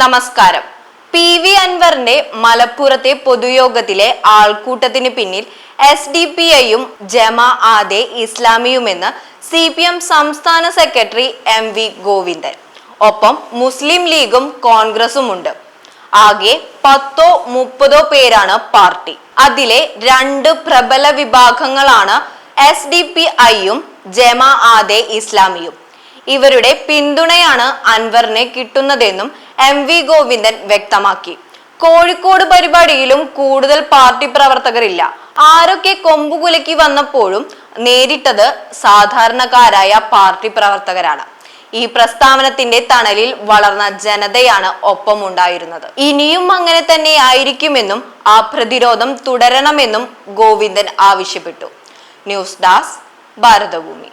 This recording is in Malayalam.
നമസ്കാരം. പി വി അൻവറിന്റെ മലപ്പുറത്തെ പൊതുയോഗത്തിലെ ആൾക്കൂട്ടത്തിന് പിന്നിൽ എസ് ഡി പി ഐയും ജമ ആദെ ഇസ്ലാമിയുമെന്ന് സി പി എം സംസ്ഥാന സെക്രട്ടറി എം വി ഗോവിന്ദൻ. ഒപ്പം മുസ്ലിം ലീഗും കോൺഗ്രസുമുണ്ട്. ആകെ പത്തോ മുപ്പതോ പേരാണ് പാർട്ടി. അതിലെ രണ്ട് പ്രബല വിഭാഗങ്ങളാണ് എസ് ഡി പി ഐയും ജമ ആദെ ഇസ്ലാമിയും. ഇവരുടെ പിന്തുണയാണ് അൻവറിനെ കിട്ടുന്നതെന്നും എം വി ഗോവിന്ദൻ വ്യക്തമാക്കി. കോഴിക്കോട് പരിപാടിയിലും കൂടുതൽ പാർട്ടി പ്രവർത്തകരില്ല. ആരൊക്കെ കൊമ്പുകുലക്കി വന്നപ്പോഴും നേരിട്ടത് സാധാരണക്കാരായ പാർട്ടി പ്രവർത്തകരാണ്. ഈ പ്രസ്താവനത്തിന്റെ തണലിൽ വളർന്ന ജനതയാണ് ഒപ്പമുണ്ടായിരുന്നത്. ഇനിയും അങ്ങനെ തന്നെ ആയിരിക്കുമെന്നും ആ പ്രതിരോധം തുടരണമെന്നും ഗോവിന്ദൻ ആവശ്യപ്പെട്ടു. ന്യൂസ് ഡാസ് ഭാരതഭൂമി.